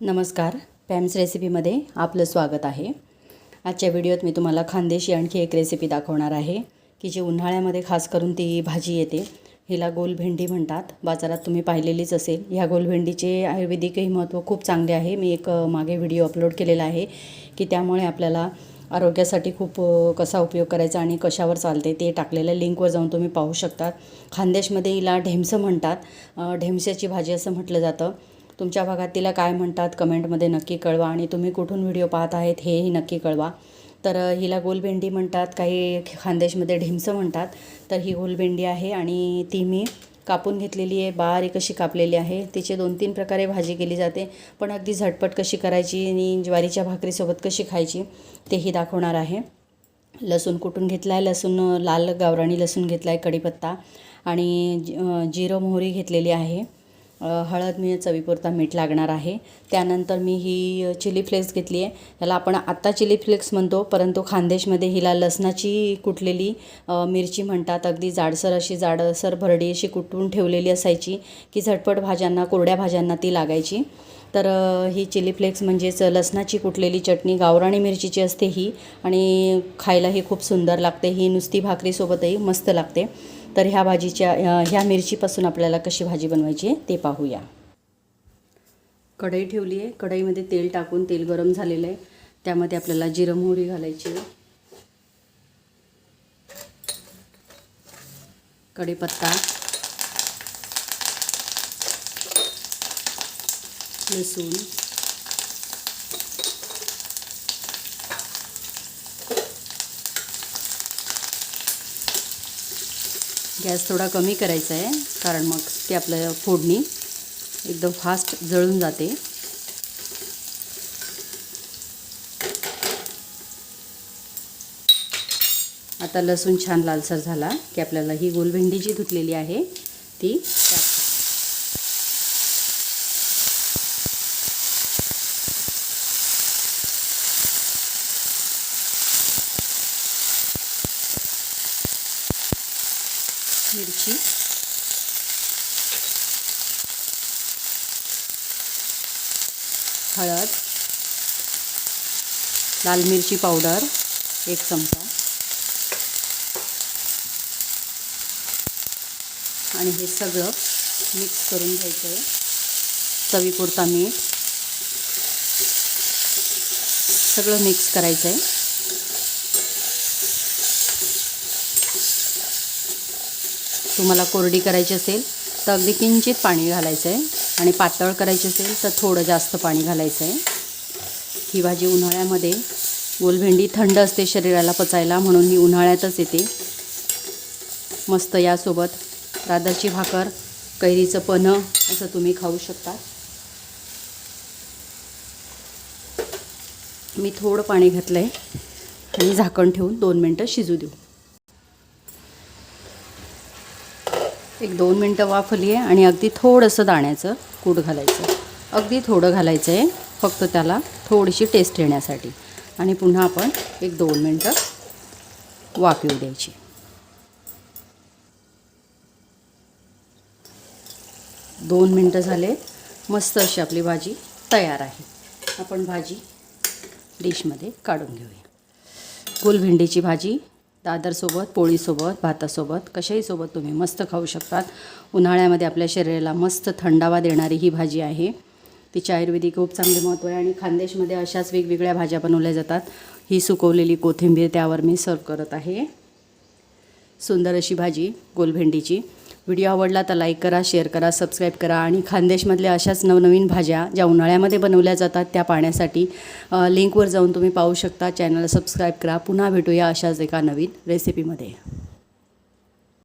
नमस्कार पॅम्स रेसिपीमध्ये आपलं स्वागत आहे. आजच्या व्हिडिओत मी तुम्हाला खानदेशी आणखी एक रेसिपी दाखवणार आहे की जी उन्हाळ्यामध्ये खास करून ती भाजी येते. हिला गोल भेंडी म्हणतात. बाजारात तुम्ही पाहिलेलीच असेल. ह्या गोल भेंडीचे आयुर्वेदिकही महत्त्व खूप चांगले आहे. मी एक मागे व्हिडिओ अपलोड केलेला आहे की त्यामुळे आपल्याला आरोग्यासाठी खूप कसा उपयोग करायचा आणि कशावर चालते ते टाकलेल्या लिंकवर जाऊन तुम्ही पाहू शकता. खानदेशमध्ये हिला ढेमसं म्हणतात. ढेमस्याची भाजी असं म्हटलं जातं. तुमच्या भागात तिला काय म्हणतात कमेंटमध्ये नक्की कळवा आणि तुम्ही कुठून व्हिडिओ पाहत आहेत हेही नक्की कळवा. तर हिला गोलभेंडी म्हणतात काही खानदेशमध्ये ढिमसं म्हणतात तर ही गोलभेंडी आहे आणि ती मी कापून घेतलेली आहे बारीक अशी कापलेली आहे. तिचे दोन तीन प्रकारे भाजी केली जाते पण अगदी झटपट कशी करायची आणि ज्वारीच्या भाकरीसोबत कशी खायची तेही दाखवणार आहे. लसूण कुटून घेतला आहे लसूण लाल गावराणी लसूण घेतला आहे कढीपत्ता आणि जिरं मोहरी घेतलेली आहे. हळद मी चवीपुरता मीठ लागणार आहे. त्यानंतर मी ही चिली फ्लेक्स घेतली आहे. याला आपण आत्ता चिली फ्लेक्स म्हणतो परंतु खानदेशमध्ये हिला लसणाची कुटलेली मिरची म्हणतात. अगदी जाडसर अशी जाडसर भरडी अशी कुटून ठेवलेली असायची की झटपट भाज्यांना कोरड्या भाज्यांना ती लागायची. तर ही चिली फ्लेक्स म्हणजेच लसणाची कुटलेली चटणी गावराणी मिरचीची असते ही आणि खायलाही खूप सुंदर लागते. ही नुसती भाकरीसोबतही मस्त लागते. तर ह्या भाजीच्या ह्या मिरचीपासून आपल्याला कशी भाजी बनवायची आहे ते पाहूया. कढई ठेवली आहे. कढईमध्ये तेल टाकून तेल गरम झालेलं आहे. त्यामध्ये आपल्याला जिरं मोहरी घालायची. कढीपत्ता. लसूण. गॅस थोडा कमी करायचा आहे कारण मग ते आपलं फोडणी एकदम फास्ट जळून जाते. आता लसूण छान लालसर झाला की आपल्याला ही गोलभेंडी जी धुतलेली आहे ती मिरची. हळद. लाल मिरची पावडर एक चमचा. आणि हे सगळं मिक्स करून घ्यायचं आहे चवीपुरता मीठ. सगळं मिक्स करायचं आहे तुम्हाला कोरडी करायची असेल तर अगदी किंचित पाणी घालायचं आहे आणि पातळ करायची असेल तर थोडं जास्त पाणी घालायचं आहे ही भाजी उन्हाळ्यामध्ये गोलभेंडी थंड असते शरीराला पचायला म्हणून ही उन्हाळ्यातच येते. मस्त यासोबत राधाची भाकर कैरीचं पन्हं असं तुम्ही खाऊ शकता मी थोडं पाणी घातलं आहे आणि झाकण ठेवून दोन मिनटं शिजू देऊ. एक दोन मिनटं वाफली आहे आणि अगदी थोडंसं दाण्याचं कूट घालायचं. अगदी थोडं घालायचं आहे फक्त त्याला थोडीशी टेस्ट येण्यासाठी. आणि पुन्हा आपण एक दोन मिनटं वाफ येऊ द्यायची. दोन मिनटं झाले. मस्त अशी आपली भाजी तयार आहे. आपण भाजी डिशमध्ये काढून घेऊया. गोलभेंडीची भाजी दादरसोबत पोळीसोबत भातासोबत कशाही सोबत तुम्ही मस्त खाऊ शकतात. उन्हाळ्यामध्ये आपल्या शरीराला मस्त थंडावा देणारी ही भाजी आहे. तिचे आयुर्वेदिक खूप चांगले महत्त्व आहे आणि खानदेशमध्ये अशाच वेगवेगळ्या भाज्या बनवल्या जातात. ही सुकवलेली कोथिंबीर त्यावर मी सर्व करत आहे. सुंदर अशी भाजी गोलभेंडीची. व्हिडिओ आवडला तर लाईक करा शेअर करा सबस्क्राईब करा आणि खानदेशमधल्या अशाच नवनवीन भाज्या ज्या उन्हाळ्यामध्ये बनवल्या जातात त्या पाहण्यासाठी लिंकवर जाऊन तुम्ही पाहू शकता. चॅनलला सबस्क्राईब करा. पुन्हा भेटूया अशाच एका नवीन रेसिपीमध्ये